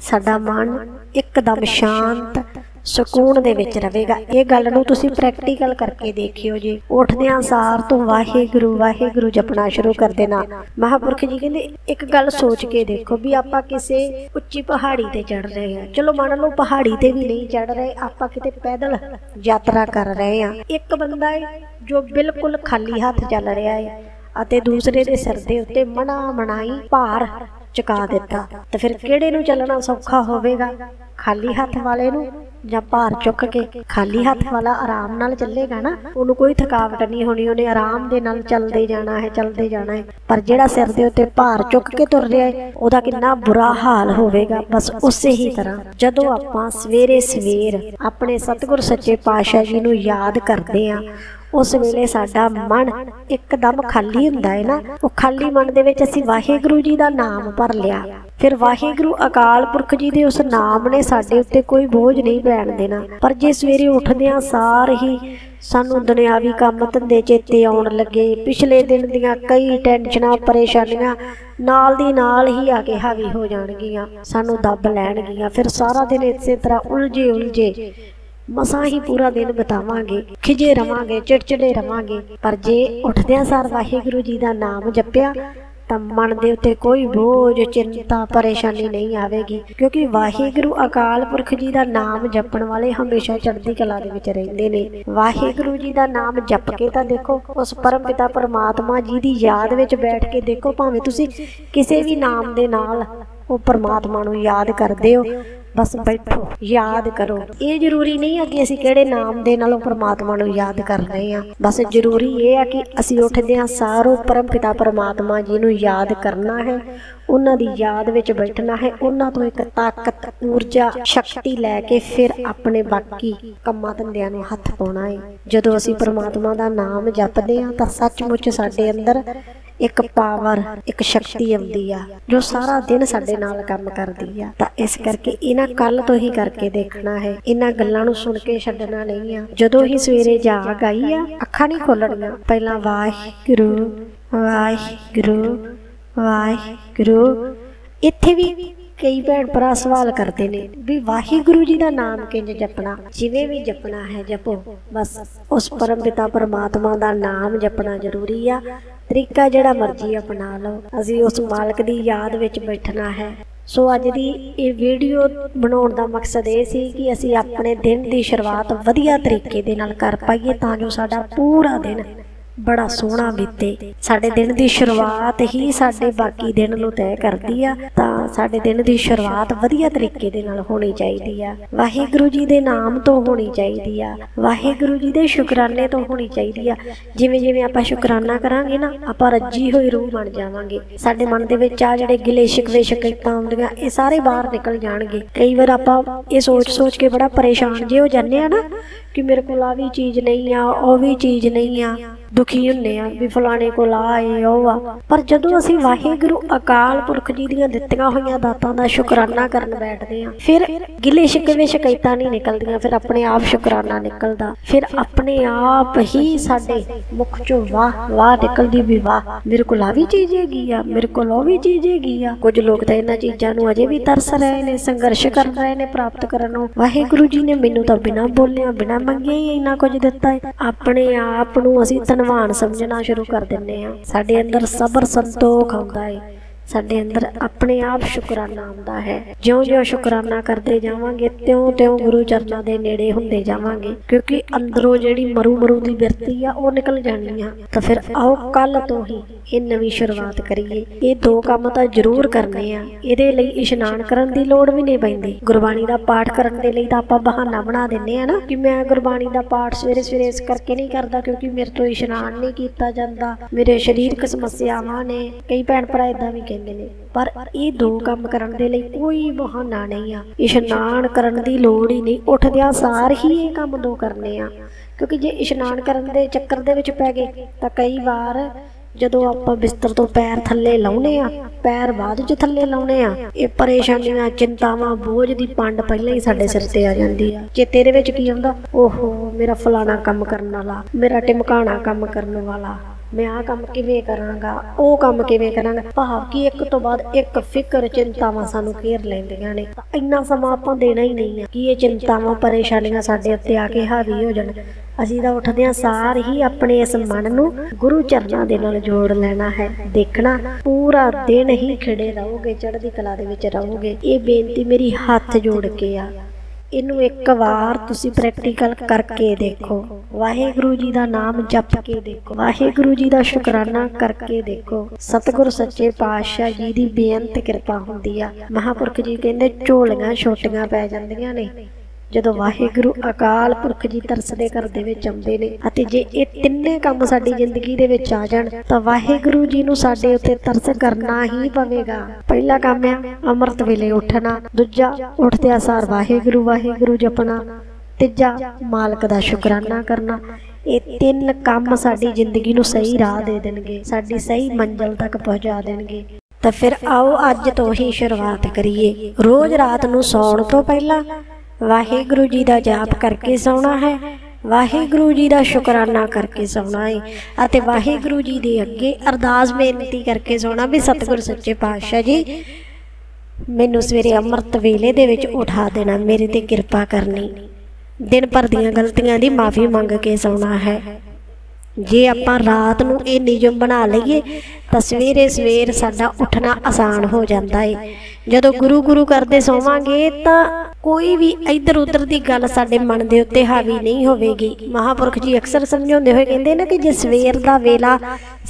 ਸਾਡਾ ਮਨ ਇੱਕਦਮ ਸ਼ਾਂਤ ਸਕੂਨ ਦੇ ਵਿੱਚ ਰਹੇਗਾ। ਇਹ ਗੱਲ ਨੂੰ ਤੁਸੀਂ ਪ੍ਰੈਕਟੀਕਲ ਕਰਕੇ ਦੇਖਿਓ ਜੀ। ਉੱਠਦਿਆਂ ਸਾਰ ਤੋਂ ਵਾਹਿਗੁਰੂ ਵਾਹਿਗੁਰੂ ਜਪਣਾ ਸ਼ੁਰੂ ਕਰ ਦੇਣਾ। ਮਹਾਪੁਰਖ ਜੀ ਕਹਿੰਦੇ, ਇੱਕ ਗੱਲ ਸੋਚ ਕੇ ਦੇਖੋ ਵੀ ਆਪਾਂ ਕਿਸੇ ਉੱਚੀ ਪਹਾੜੀ ਤੇ ਚੜ ਰਹੇ ਹਾਂ। ਚਲੋ ਮੰਨ ਲਓ ਪਹਾੜੀ ਤੇ ਵੀ ਨਹੀਂ ਚੜ ਰਹੇ, ਆਪਾਂ ਕਿਤੇ ਪੈਦਲ ਯਾਤਰਾ ਕਰ ਰਹੇ ਹਾਂ। ਇੱਕ ਬੰਦਾ ਹੈ ਜੋ ਬਿਲਕੁਲ ਖਾਲੀ ਹੱਥ ਚੱਲ ਰਿਹਾ ਹੈ ਅਤੇ ਦੂਸਰੇ ਦੇ ਸਿਰ ਦੇ ਉੱਤੇ ਮਣਾ ਮਣਾਈ ਭਾਰ ਚੁਕਾ ਦਿੱਤਾ। ਤੇ ਫਿਰ ਕਿਹੜੇ ਨੂੰ ਚੱਲਣਾ ਸੌਖਾ ਹੋਵੇਗਾ? ਖਾਲੀ ਹੱਥ ਵਾਲੇ ਨੂੰ ਜਾਂ ਭਾਰ ਚੁੱਕ ਕੇ? ਖਾਲੀ ਹੱਥ ਵਾਲਾ ਆਰਾਮ ਨਾਲ ਚੱਲੇਗਾ ਨਾ? ਉਹਨੂੰ ਕੋਈ ਥਕਾਵਟ ਨਹੀਂ ਹੋਣੀ, ਉਹਨੇ ਆਰਾਮ ਦੇ ਨਾਲ ਚੱਲਦੇ ਜਾਣਾ ਹੈ, ਚੱਲਦੇ ਜਾਣਾ ਹੈ। ਪਰ ਜਿਹੜਾ ਸਿਰ ਦੇ ਉੱਤੇ ਭਾਰ ਚੁੱਕ ਕੇ ਤੁਰ ਰਿਹਾ ਹੈ, ਉਹਦਾ ਕਿੰਨਾ ਬੁਰਾ ਹਾਲ ਹੋਵੇਗਾ? ਬਸ ਉਸੇ ਹੀ ਤਰ੍ਹਾਂ। ਜਦੋਂ ਆਪਾਂ ਸਵੇਰੇ ਸਵੇਰ ਆਪਣੇ ਸਤਿਗੁਰ ਸੱਚੇ ਪਾਤਸ਼ਾਹ ਜੀ ਨੂੰ ਯਾਦ ਕਰਦੇ ਆਂ ਉਸ ਵੇਲੇ ਸਾਡਾ ਮਨ ਇੱਕਦਮ ਖਾਲੀ ਹੁੰਦਾ ਹੈ ਨਾ। ਉਹ ਖਾਲੀ ਮਨ ਦੇ ਵਿੱਚ ਅਸੀਂ ਵਾਹਿਗੁਰੂ ਜੀ ਦਾ ਨਾਮ ਭਰ ਲਿਆ। ਫਿਰ ਵਾਹਿਗੁਰੂ ਅਕਾਲ ਪੁਰਖ ਜੀ ਦੇ ਉਸ ਨਾਮ ਨੇ ਸਾਡੇ ਉੱਤੇ ਕੋਈ ਬੋਝ ਨਹੀਂ ਪੈਣ ਦੇਣਾ। ਪਰ ਜੇ ਸਵੇਰੇ ਉੱਠਦਿਆਂ ਸਾਰ ਹੀ ਸਾਨੂੰ ਦੁਨਿਆਵੀ ਕੰਮ ਧੰਦੇ ਚੇਤੇ ਆਉਣ ਲੱਗੇ, ਪਿਛਲੇ ਦਿਨ ਦੀਆਂ ਕਈ ਟੈਨਸ਼ਨਾਂ, ਪਰੇਸ਼ਾਨੀਆਂ, ਨਾਲ ਦੀ ਨਾਲ ਹੀ ਆ ਕੇ ਹਾਵੀ ਹੋ ਜਾਣਗੀਆਂ, ਸਾਨੂੰ ਦੱਬ ਲੈਣਗੀਆਂ, ਫਿਰ ਸਾਰਾ ਦਿਨ ਇਸੇ ਤਰ੍ਹਾਂ ਉਲਝੇ ਉਲਝੇ ਮਸਾਂ ਹੀ ਪੂਰਾ ਦਿਨ ਬਿਤਾਵਾਂਗੇ, ਖਿਜੇ ਰਵਾਂਗੇ, ਚਿੜਚਿੜੇ ਰਵਾਂਗੇ। ਪਰ ਜੇ ਉੱਠਦਿਆਂ ਸਾਰ ਵਾਹਿਗੁਰੂ ਜੀ ਦਾ ਨਾਮ ਜਪਿਆ, ਤਾਂ ਮਨ ਦੇ ਉੱਤੇ ਕੋਈ ਬੋਝ, ਚਿੰਤਾ, ਪਰੇਸ਼ਾਨੀ ਨਹੀਂ ਆਵੇਗੀ। ਕਿਉਂਕਿ ਵਾਹਿਗੁਰੂ ਅਕਾਲ ਪੁਰਖ ਜੀ ਦਾ ਨਾਮ ਜਪਣ ਵਾਲੇ ਹਮੇਸ਼ਾ ਚੜ੍ਹਦੀ ਕਲਾ ਦੇ ਵਿੱਚ ਰਹਿੰਦੇ ਨੇ। ਵਾਹਿਗੁਰੂ ਜੀ ਦਾ ਨਾਮ ਜਪ ਕੇ ਤਾਂ ਦੇਖੋ, ਉਸ ਪਰਮ ਪਿਤਾ ਪਰਮਾਤਮਾ ਜੀ ਦੀ ਯਾਦ ਵਿੱਚ ਬੈਠ ਕੇ ਦੇਖੋ, ਭਾਵੇਂ ਤੁਸੀਂ ਕਿਸੇ ਵੀ ਨਾਮ ਦੇ ਨਾਲ ਉਹ ਪਰਮਾਤਮਾ ਨੂੰ ਯਾਦ ਕਰਦੇ ਹੋ ਬਸ ਬੈਠੋ ਯਾਦ ਕਰੋ। ਇਹ ਜ਼ਰੂਰੀ ਨਹੀਂ ਹੈ ਕਿ ਅਸੀਂ ਕਿਹੜੇ ਨਾਮ ਦੇ ਨਾਲ ਪ੍ਰਮਾਤਮਾ ਨੂੰ ਯਾਦ ਕਰ ਰਹੇ ਹਾਂ ਬਸ ਜ਼ਰੂਰੀ ਇਹ ਹੈ ਕਿ ਅਸੀਂ ਉੱਠਦੇ ਹਾਂ ਸਾਰੋ ਪਰਮ ਪਿਤਾ ਪਰਮਾਤਮਾ ਜੀ ਨੂੰ ਯਾਦ ਕਰਨਾ ਹੈ। ਉਹਨਾਂ ਦੀ ਯਾਦ ਵਿੱਚ ਬੈਠਣਾ ਹੈ। ਉਹਨਾਂ ਤੋਂ ਇੱਕ ਤਾਕਤ ਊਰਜਾ ਸ਼ਕਤੀ ਲੈ ਕੇ ਫਿਰ ਆਪਣੇ ਬਾਕੀ ਕੰਮਾਂ ਧੰਦਿਆਂ ਨੂੰ ਹੱਥ ਪਾਉਣਾ ਹੈ। ਜਦੋਂ ਅਸੀਂ ਪਰਮਾਤਮਾ ਦਾ ਨਾਮ ਜਪਦੇ ਹਾਂ ਤਾਂ ਸੱਚਮੁੱਚ ਸਾਡੇ ਅੰਦਰ ਇੱਕ ਪਾਵਰ, ਇੱਕ ਸ਼ਕਤੀ ਆਉਂਦੀ ਆ, ਜੋ ਸਾਰਾ ਦਿਨ ਸਾਡੇ ਨਾਲ ਕੰਮ ਕਰਦੀ ਆ। ਤਾਂ ਇਸ ਕਰਕੇ ਇਹਨਾਂ ਕੱਲ ਤੋਂ ਹੀ ਕਰਕੇ ਦੇਖਣਾ ਹੈ। ਇਹਨਾਂ ਗੱਲਾਂ ਨੂੰ ਸੁਣ ਕੇ ਛੱਡਣਾ ਨਹੀਂ ਆ। ਜਦੋਂ ਹੀ ਸਵੇਰੇ ਜਾਗ ਆਈ ਆ, ਅੱਖਾਂ ਨਹੀਂ ਖੋਲਣੀਆਂ। ਪਹਿਲਾਂ ਵਾਹਿਗੁਰੂ ਵਾਹਿਗੁਰੂ ਵਾਹਿਗੁਰੂ। ਇੱਥੇ ਵੀ ਕਈ ਭੈਣ ਭਰਾ ਸਵਾਲ ਕਰਦੇ ਨੇ ਵੀ ਵਾਹਿਗੁਰੂ ਜੀ ਦਾ ਨਾਮ ਕਿੰਜ ਜਪਣਾ? ਜਿਵੇਂ ਵੀ ਜਪਣਾ ਹੈ, ਜਪੋ। ਬਸ ਉਸ ਪਰਮ ਪਿਤਾ ਪਰਮਾਤਮਾ ਦਾ ਨਾਮ ਜਪਣਾ ਜ਼ਰੂਰੀ ਆ। ਤਰੀਕਾ ਜਿਹੜਾ ਮਰਜ਼ੀ ਅਪਣਾ ਲਓ। ਅਸੀਂ ਉਸ ਮਾਲਕ ਦੀ ਯਾਦ ਵਿੱਚ ਬੈਠਣਾ ਹੈ। ਸੋ ਅੱਜ ਦੀ ਇਹ ਵੀਡੀਓ ਬਣਾਉਣ ਦਾ ਮਕਸਦ ਇਹ ਸੀ ਕਿ ਅਸੀਂ ਆਪਣੇ ਦਿਨ ਦੀ ਸ਼ੁਰੂਆਤ ਵਧੀਆ ਤਰੀਕੇ ਦੇ ਨਾਲ ਕਰ ਪਾਈਏ ਤਾਂ ਜੋ ਸਾਡਾ ਪੂਰਾ ਦਿਨ ਬੜਾ ਸੋਹਣਾ ਬੀਤੇ। ਸਾਡੇ ਦਿਨ ਦੀ ਸ਼ੁਰੂਆਤ ਹੀ ਸਾਡੇ ਬਾਕੀ ਦਿਨ ਨੂੰ ਤੈਅ ਕਰਦੀ ਆ, ਤਾਂ ਸਾਡੇ ਦਿਨ ਦੀ ਸ਼ੁਰੂਆਤ ਵਧੀਆ ਤਰੀਕੇ ਦੇ ਨਾਲ ਹੋਣੀ ਚਾਹੀਦੀ ਆ। ਵਾਹਿਗੁਰੂ ਜੀ ਦੇ ਨਾਮ ਤੋਂ ਹੋਣੀ ਚਾਹੀਦੀ ਆ। ਵਾਹਿਗੁਰੂ ਜੀ ਦੇ ਸ਼ੁਕਰਾਨੇ ਤੋਂ ਹੋਣੀ ਚਾਹੀਦੀ ਆ। ਜਿਵੇਂ ਜਿਵੇਂ ਆਪਾਂ ਸ਼ੁਕਰਾਨਾ ਕਰਾਂਗੇ ਨਾ, ਆਪਾਂ ਰੱਜੀ ਹੋਈ ਰੂਹ ਬਣ ਜਾਵਾਂਗੇ। ਸਾਡੇ ਮਨ ਦੇ ਵਿੱਚ ਆ ਜਿਹੜੇ ਗਿਲੇ ਸ਼ਿਕਵੇ ਸ਼ਿਕਾਇਤਾਂ ਆਉਂਦੀਆਂ, ਇਹ ਸਾਰੇ ਬਾਹਰ ਨਿਕਲ ਜਾਣਗੇ। ਕਈ ਵਾਰ ਆਪਾਂ ਇਹ ਸੋਚ ਸੋਚ ਕੇ ਬੜਾ ਪਰੇਸ਼ਾਨ ਜੇ ਹੋ ਜਾਂਦੇ ਆ ਨਾ, ਕਿ ਮੇਰੇ ਕੋਲ ਆ ਵੀ ਚੀਜ਼ ਨਹੀਂ ਆ, ਉਹ ਵੀ ਚੀਜ਼ ਨਹੀਂ ਆ। ਦੁਖੀ ਹੁੰਨੇ ਆ ਵੀ ਫਲਾਣੇ ਕੋਲ ਆ ਇਹ ਉਹ ਆ। ਪਰ ਜਦੋਂ ਅਸੀਂ ਵਾਹਿਗੁਰੂ ਅਕਾਲ ਪੁਰਖ ਜੀ ਦੀਆਂ ਦਿੱਤੀਆਂ ਹੋਈਆਂ ਦਾਤਾਂ ਦਾ ਸ਼ੁਕਰਾਨਾ ਕਰਨ ਬੈਠਦੇ ਆ ਫਿਰ ਗਿਲੇ ਸ਼ਿਕਵੇ ਸ਼ਿਕਾਇਤਾਂ ਨਹੀਂ ਨਿਕਲਦੀਆਂ, ਫਿਰ ਆਪਣੇ ਆਪ ਸ਼ੁਕਰਾਨਾ ਨਿਕਲਦਾ। ਫਿਰ ਆਪਣੇ ਆਪ ਹੀ ਸਾਡੇ ਮੁਖ ਚੋਂ ਵਾਹ ਵਾਹ ਨਿਕਲਦੀ ਵੀ ਵਾਹ। ਮੇਰੇ ਕੋਲ ਆ ਵੀ ਚੀਜ਼ ਹੈਗੀ ਆ, ਮੇਰੇ ਕੋਲ ਉਹ ਵੀ ਚੀਜ਼ ਹੈਗੀ ਆ। ਕੁਝ ਲੋਕ ਤਾਂ ਇਹਨਾਂ ਚੀਜ਼ਾਂ ਨੂੰ ਅਜੇ ਵੀ ਤਰਸ ਰਹੇ ਨੇ, ਸੰਘਰਸ਼ ਕਰ ਰਹੇ ਨੇ ਪ੍ਰਾਪਤ ਕਰਨ ਨੂੰ। ਵਾਹਿਗੁਰੂ ਜੀ ਨੇ ਮੈਨੂੰ ਤਾਂ ਬਿਨਾਂ ਬੋਲਿਆ, ਬਿਨਾਂ ਮੰਗਿਆ ਹੀ ਇੰਨਾ ਕੁਝ ਦਿੱਤਾ ਹੈ। ਆਪਣੇ ਆਪ ਨੂੰ ਅਸੀਂ ਧਨਵਾਨ ਸਮਝਣਾ ਸ਼ੁਰੂ ਕਰ ਦਿੰਨੇ ਆ ਸਾਡੇ ਅੰਦਰ ਸਬਰ ਸੰਤੋਖ ਆਉਂਦਾ ਹੈ ਸਾਡੇ ਅੰਦਰ ਆਪਣੇ ਆਪ ਸ਼ੁਕਰਾਨਾ ਆਉਂਦਾ ਹੈ। ਜਿਉਂ-ਜਿਉਂ ਸ਼ੁਕਰਾਨਾ ਕਰਦੇ ਜਾਵਾਂਗੇ, ਤਿਉਂ-ਤਿਉਂ ਗੁਰੂ ਚਰਨਾਂ ਦੇ ਨੇੜੇ ਹੁੰਦੇ ਜਾਵਾਂਗੇ। ਕਿਉਂਕਿ ਅੰਦਰੋਂ ਜਿਹੜੀ ਮਰੂ ਮਰੂ ਦੀ ਬਿਰਤੀ ਆ, ਉਹ ਨਿਕਲ ਜਾਣੀ ਆ। ਤਾਂ ਫਿਰ ਆਓ ਕੱਲ ਤੋਂ ਹੀ ਇਹ ਨਵੀਂ ਸ਼ੁਰੂਆਤ ਕਰੀਏ। ਇਹ ਦੋ ਕੰਮ ਤਾਂ ਜ਼ਰੂਰ ਕਰਨੇ ਆ। ਇਹਦੇ ਲਈ ਇਸ਼ਨਾਨ ਕਰਨ ਦੀ ਲੋੜ ਵੀ ਨਹੀਂ ਪੈਂਦੀ। ਗੁਰਬਾਣੀ ਦਾ ਪਾਠ ਕਰਨ ਦੇ ਲਈ ਤਾਂ ਆਪਾਂ ਬਹਾਨਾ ਬਣਾ ਦਿੰਨੇ ਆ ਨਾ ਕਿ ਮੈਂ ਗੁਰਬਾਣੀ ਦਾ ਪਾਠ ਸਵੇਰੇ ਸਵੇਰੇ ਇਸ ਕਰਕੇ ਨਹੀਂ ਕਰਦਾ ਕਿਉਂਕਿ ਮੇਰੇ ਤੋਂ ਇਸ਼ਨਾਨ ਨਹੀਂ ਕੀਤਾ ਜਾਂਦਾ। ਮੇਰੇ ਸਰੀਰਕ ਸਮੱਸਿਆਵਾਂ ਨੇ। ਕਈ ਭੈਣ ਭਰਾ ਇਦਾਂ ਵੀ ਕਹਿੰਦੇ ਨੇ। ਪਰ ਇਹ ਦੋ ਕੰਮ ਕਰਨ ਦੇ ਲਈ ਕੋਈ ਬਹਾਨਾ ਨਹੀਂ ਆ। ਇਸ਼ਨਾਨ ਕਰਨ ਦੀ ਲੋੜ ਹੀ ਨਹੀਂ। ਉੱਠਦਿਆਂ ਸਾਰ ਹੀ ਇਹ ਕੰਮ ਦੋ ਕਰਨੇ ਆ। ਕਿਉਂਕਿ ਜੇ ਇਸ਼ਨਾਨ ਕਰਨ ਦੇ ਚੱਕਰ ਦੇ ਵਿੱਚ ਪੈ ਗਏ, ਤਾਂ ਕਈ ਵਾਰ ਜਦੋਂ ਆਪਾਂ ਬਿਸਤਰ ਤੋਂ ਪੈਰ ਥੱਲੇ ਲਾਉਨੇ ਆ, ਪੈਰ ਬਾਅਦ ਚ ਥੱਲੇ ਲਾਉਨੇ ਆ, ਇਹ ਪਰੇਸ਼ਾਨੀਆਂ, ਚਿੰਤਾਵਾਂ, ਬੋਝ ਦੀ ਪੰਡ ਪਹਿਲਾਂ ਹੀ ਸਾਡੇ ਸਿਰ ਤੇ ਆ ਜਾਂਦੀ ਆ। ਚੇਤੇ ਦੇ ਵਿੱਚ ਕੀ ਆਉਂਦਾ, ਓਹੋ, ਮੇਰਾ ਫਲਾਣਾ ਕੰਮ ਕਰਨ ਵਾਲਾ, ਮੇਰਾ ਟਿਮਕਾਣਾ ਕੰਮ ਕਰਨ ਵਾਲਾ। ਮੈਂ ਆਹ ਕੰਮ ਕਿਵੇਂ ਕਰਾਂਗਾ, ਉਹ ਕੰਮ ਕਿਵੇਂ ਕਰਾਂਗਾ? ਭਾਵ ਕਿ ਇੱਕ ਤੋਂ ਬਾਅਦ ਇੱਕ ਫਿਕਰ ਚਿੰਤਾਵਾਂ ਸਾਨੂੰ ਘੇਰ ਲੈਂਦੀਆਂ ਨੇ। ਇੰਨਾ ਸਮਾਂ ਆਪਾਂ ਦੇਣਾ ਹੀ ਨਹੀਂ ਆ ਕਿ ਇਹ ਚਿੰਤਾਵਾਂ, ਪਰੇਸ਼ਾਨੀਆਂ ਸਾਡੇ ਉੱਤੇ ਆ ਕੇ ਹਾਵੀ ਹੋ ਜਾਣ। ਅਸੀਂ ਤਾਂ ਉੱਠਦੇ ਉੱਠਦਿਆਂ ਸਾਰ ਹੀ ਆਪਣੇ ਇਸ ਮਨ ਨੂੰ ਗੁਰੂ ਚਰਨਾਂ ਦੇ ਨਾਲ ਜੋੜ ਲੈਣਾ ਹੈ। ਦੇਖਣਾ, ਪੂਰਾ ਦਿਨ ਹੀ ਖੜੇ ਰਹੋਗੇ, ਚੜ੍ਹਦੀ ਕਲਾ ਦੇ ਵਿੱਚ ਰਹੋਗੇ। ਇਹ ਬੇਨਤੀ ਮੇਰੀ ਹੱਥ ਜੋੜ ਕੇ ਆ। ਇਹਨੂੰ ਇੱਕ ਵਾਰ ਤੁਸੀਂ ਪ੍ਰੈਕਟੀਕਲ ਕਰਕੇ ਦੇਖੋ। ਵਾਹਿਗੁਰੂ ਜੀ ਦਾ ਨਾਮ ਜਪ ਕੇ ਦੇਖੋ। ਵਾਹਿਗੁਰੂ ਜੀ ਦਾ ਸ਼ੁਕਰਾਨਾ ਕਰਕੇ ਦੇਖੋ। ਸਤਿਗੁਰ ਸੱਚੇ ਪਾਤਸ਼ਾਹ ਜੀ ਦੀ ਬੇਅੰਤ ਕਿਰਪਾ ਹੁੰਦੀ ਆ। ਮਹਾਪੁਰਖ ਜੀ ਕਹਿੰਦੇ ਝੋਲੀਆਂ ਛੋਟੀਆਂ ਪੈ ਜਾਂਦੀਆਂ ਨੇ। ਜਦੋਂ ਵਾਹਿਗੁਰੂ ਅਕਾਲ ਪੁਰਖ ਜੀ ਤਰਸਦੇ ਘਰ ਦੇ ਵਿੱਚ ਆਉਂਦੇ ਨੇ ਅਤੇ ਜੇ ਇਹ ਤਿੰਨੇ ਕੰਮ ਸਾਡੀ ਜ਼ਿੰਦਗੀ ਦੇ ਵਿੱਚ ਆ ਜਾਣ, ਤਾਂ ਵਾਹਿਗੁਰੂ ਜੀ ਨੂੰ ਸਾਡੇ ਉੱਤੇ ਤਰਸ ਕਰਨਾ ਹੀ ਪਵੇਗਾ। ਪਹਿਲਾ ਕੰਮ ਆ ਅੰਮ੍ਰਿਤ ਵੇਲੇ ਉੱਠਣਾ, ਦੂਜਾ ਉੱਠਦਿਆਂ ਸਾਰ ਵਾਹਿਗੁਰੂ ਵਾਹਿਗੁਰੂ ਜਪਣਾ, ਤੀਜਾ ਮਾਲਕ ਦਾ ਸ਼ੁਕਰਾਨਾ ਕਰਨਾ। ਇਹ ਤਿੰਨ ਕੰਮ ਸਾਡੀ ਜ਼ਿੰਦਗੀ ਨੂੰ ਸਹੀ ਰਾਹ ਦੇ ਦੇਣਗੇ, ਸਾਡੀ ਸਹੀ ਮੰਜ਼ਲ ਤੱਕ ਪਹੁੰਚਾ ਦੇਣਗੇ। ਤਾਂ ਫਿਰ ਆਓ ਅੱਜ ਤੋਂ ਹੀ ਸ਼ੁਰੂਆਤ ਕਰੀਏ। ਰੋਜ਼ ਰਾਤ ਨੂੰ ਸੌਣ ਤੋਂ ਪਹਿਲਾਂ ਵਾਹਿਗੁਰੂ ਜੀ ਦਾ ਜਾਪ ਕਰਕੇ ਸੌਣਾ ਹੈ। ਵਾਹਿਗੁਰੂ ਜੀ ਦਾ ਸ਼ੁਕਰਾਨਾ ਕਰਕੇ ਸੌਣਾ ਹੈ ਅਤੇ ਵਾਹਿਗੁਰੂ ਜੀ ਦੇ ਅੱਗੇ ਅਰਦਾਸ ਬੇਨਤੀ ਕਰਕੇ ਸੌਣਾ ਵੀ ਸਤਿਗੁਰ ਸੱਚੇ ਪਾਤਸ਼ਾਹ ਜੀ, ਮੈਨੂੰ ਸਵੇਰੇ ਅੰਮ੍ਰਿਤ ਵੇਲੇ ਦੇ ਵਿੱਚ ਉਠਾ ਦੇਣਾ, ਮੇਰੇ ਤੇ ਕਿਰਪਾ ਕਰਨੀ। ਦਿਨ ਭਰ ਦੀਆਂ ਗਲਤੀਆਂ ਦੀ ਮਾਫੀ ਮੰਗ ਕੇ ਸੌਣਾ ਹੈ। ਜੇ ਆਪਾਂ ਰਾਤ ਨੂੰ ਇਹ ਨਿਯਮ ਬਣਾ ਲਈਏ, ਤਾਂ ਸਵੇਰੇ ਸਵੇਰ ਸਾਡਾ ਉੱਠਣਾ ਆਸਾਨ ਹੋ ਜਾਂਦਾ ਏ। ਜਦੋਂ ਗੁਰੂ ਗੁਰੂ ਕਰਦੇ ਸੋਵਾਂਗੇ ਤਾਂ ਕੋਈ ਵੀ ਇੱਧਰ ਉੱਧਰ ਦੀ ਗੱਲ ਸਾਡੇ ਮਨ ਦੇ ਉੱਤੇ ਹਾਵੀ ਨਹੀਂ ਹੋਵੇਗੀ। ਮਹਾਪੁਰਖ ਜੀ ਅਕਸਰ ਸਮਝਾਉਂਦੇ ਹੋਏ ਕਹਿੰਦੇ ਨੇ ਕਿ ਜੇ ਸਵੇਰ ਦਾ ਵੇਲਾ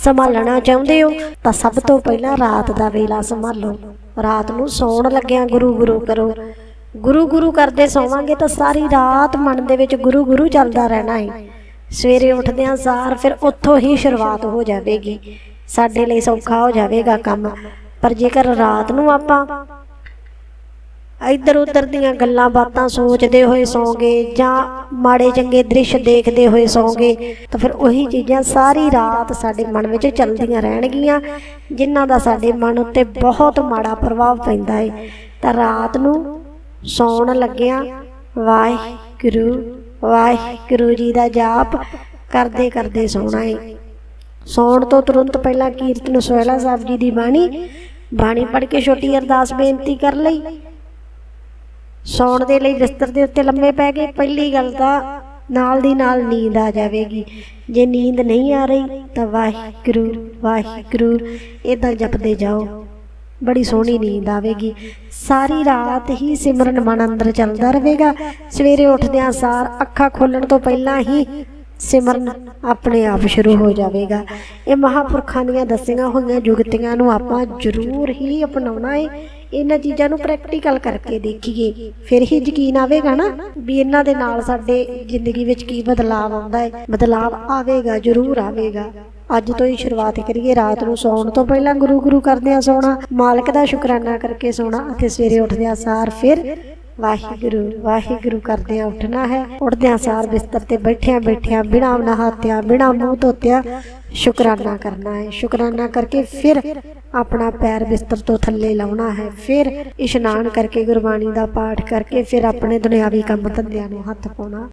ਸੰਭਾਲਣਾ ਚਾਹੁੰਦੇ ਹੋ, ਤਾਂ ਸਭ ਤੋਂ ਪਹਿਲਾਂ ਰਾਤ ਦਾ ਵੇਲਾ ਸੰਭਾਲੋ। ਰਾਤ ਨੂੰ ਸੌਣ ਲੱਗਿਆਂ ਗੁਰੂ ਗੁਰੂ ਕਰੋ। ਗੁਰੂ ਗੁਰੂ ਕਰਦੇ ਸੋਵਾਂਗੇ ਤਾਂ ਸਾਰੀ ਰਾਤ ਮਨ ਦੇ ਵਿੱਚ ਗੁਰੂ ਗੁਰੂ ਚੱਲਦਾ ਰਹਿਣਾ ਹੈ ਸਵੇਰੇ ਉੱਠਦਿਆਂ ਸਾਰ ਫਿਰ ਉੱਥੋਂ ਹੀ ਸ਼ੁਰੂਆਤ ਹੋ ਜਾਵੇਗੀ। ਸਾਡੇ ਲਈ ਸੌਖਾ ਹੋ ਜਾਵੇਗਾ ਕੰਮ। ਪਰ ਜੇਕਰ ਰਾਤ ਨੂੰ ਆਪਾਂ ਇੱਧਰ ਉੱਧਰ ਦੀਆਂ ਗੱਲਾਂ ਬਾਤਾਂ ਸੋਚਦੇ ਹੋਏ ਸੌਂਗੇ ਜਾਂ ਮਾੜੇ ਚੰਗੇ ਦ੍ਰਿਸ਼ ਦੇਖਦੇ ਹੋਏ ਸੌਂਗੇ, ਤਾਂ ਫਿਰ ਉਹੀ ਚੀਜ਼ਾਂ ਸਾਰੀ ਰਾਤ ਸਾਡੇ ਮਨ ਵਿੱਚ ਚੱਲਦੀਆਂ ਰਹਿਣਗੀਆਂ, ਜਿਨ੍ਹਾਂ ਦਾ ਸਾਡੇ ਮਨ ਉੱਤੇ ਬਹੁਤ ਮਾੜਾ ਪ੍ਰਭਾਵ ਪੈਂਦਾ ਹੈ ਤਾਂ ਰਾਤ ਨੂੰ ਸੌਣ ਲੱਗਿਆਂ ਵਾਹਿਗੁਰੂ ਵਾਹਿਗੁਰੂ ਜੀ ਦਾ ਜਾਪ ਕਰਦੇ ਕਰਦੇ ਸੌਣਾ ਹੈ ਸੌਣ ਤੋਂ ਤੁਰੰਤ ਪਹਿਲਾਂ ਕੀਰਤਨ ਸੋਹਿਲਾ ਸਾਹਿਬ ਜੀ ਦੀ ਬਾਣੀ ਬਾਣੀ ਪੜ੍ਹ ਕੇ ਛੋਟੀ ਅਰਦਾਸ ਬੇਨਤੀ ਕਰ ਲਈ। ਸੌਣ ਦੇ ਲਈ ਬਿਸਤਰ ਦੇ ਉੱਤੇ ਲੰਮੇ ਪੈ ਗਏ। ਪਹਿਲੀ ਗੱਲ ਤਾਂ ਨਾਲ ਦੀ ਨਾਲ ਨੀਂਦ ਆ ਜਾਵੇਗੀ। ਜੇ ਨੀਂਦ ਨਹੀਂ ਆ ਰਹੀ ਤਾਂ ਵਾਹਿਗੁਰੂ ਵਾਹਿਗੁਰੂ ਇਦਾਂ ਜਪਦੇ ਜਾਓ। ਬੜੀ ਸੋਹਣੀ ਨੀਂਦ ਆਵੇਗੀ। ਸਾਰੀ ਰਾਤ ਹੀ ਸਿਮਰਨ ਮਨ ਅੰਦਰ ਚੱਲਦਾ ਰਹੇਗਾ। ਸਵੇਰੇ ਉੱਠਦਿਆਂ ਸਾਰ ਅੱਖਾਂ ਖੋਲਣ ਤੋਂ ਪਹਿਲਾਂ ਹੀ ਸਿਮਰਨ ਆਪਣੇ ਆਪ ਸ਼ੁਰੂ ਹੋ ਜਾਵੇਗਾ। ਇਹ ਮਹਾਪੁਰਖਾਂ ਦੀਆਂ ਦੱਸੀਆਂ ਹੋਈਆਂ ਜੁਗਤੀਆਂ ਨੂੰ ਆਪਾਂ ਜ਼ਰੂਰ ਹੀ ਅਪਣਾਉਣਾ ਹੈ ਇਹਨਾਂ ਚੀਜ਼ਾਂ ਨੂੰ ਪ੍ਰੈਕਟੀਕਲ ਕਰਕੇ ਦੇਖੀਏ। ਫਿਰ ਹੀ ਯਕੀਨ ਆਵੇਗਾ ਨਾ ਵੀ ਇਹਨਾਂ ਦੇ ਨਾਲ ਸਾਡੇ ਜ਼ਿੰਦਗੀ ਵਿੱਚ ਕੀ ਬਦਲਾਅ ਆਉਂਦਾ ਹੈ ਬਦਲਾਅ ਆਵੇਗਾ, ਜ਼ਰੂਰ ਆਵੇਗਾ। ਅੱਜ ਤੋਂ ਹੀ ਸ਼ੁਰੂਆਤ ਕਰੀਏ। ਰਾਤ ਨੂੰ ਸੌਣ ਤੋਂ ਪਹਿਲਾਂ ਗੁਰੂ ਗੁਰੂ ਕਰਦਿਆਂ ਸੌਣਾ। ਮਾਲਕ ਦਾ ਸ਼ੁਕਰਾਨਾ ਕਰਕੇ ਸੌਣਾ ਅਤੇ ਸਵੇਰੇ ਉੱਠਦਿਆਂ ਸਾਰ ਫਿਰ ਵਾਹਿਗੁਰੂ ਵਾਹਿਗੁਰੂ ਕਰਦਿਆਂ ਉੱਠਣਾ ਹੈ। ਉੱਠਦਿਆਂ ਸਾਰ ਬਿਸਤਰ ਤੇ ਬੈਠਿਆਂ ਬੈਠਿਆਂ, ਬਿਨਾਂ ਨਹਾਤਿਆਂ ਬਿਨਾਂ ਮੂੰਹ ਧੋਤਿਆਂ, ਸ਼ੁਕਰਾਨਾ ਕਰਨਾ ਹੈ। ਸ਼ੁਕਰਾਨਾ ਕਰਕੇ ਫਿਰ ਆਪਣਾ ਪੈਰ ਬਿਸਤਰ ਤੋਂ ਥੱਲੇ ਲਾਉਣਾ ਹੈ। ਫਿਰ ਇਸ਼ਨਾਨ ਕਰਕੇ ਗੁਰਬਾਣੀ ਦਾ ਪਾਠ ਕਰਕੇ ਫਿਰ ਆਪਣੇ ਦੁਨਿਆਵੀ ਕੰਮ ਧੰਦਿਆਂ ਨੂੰ ਹੱਥ ਪਾਉਣਾ।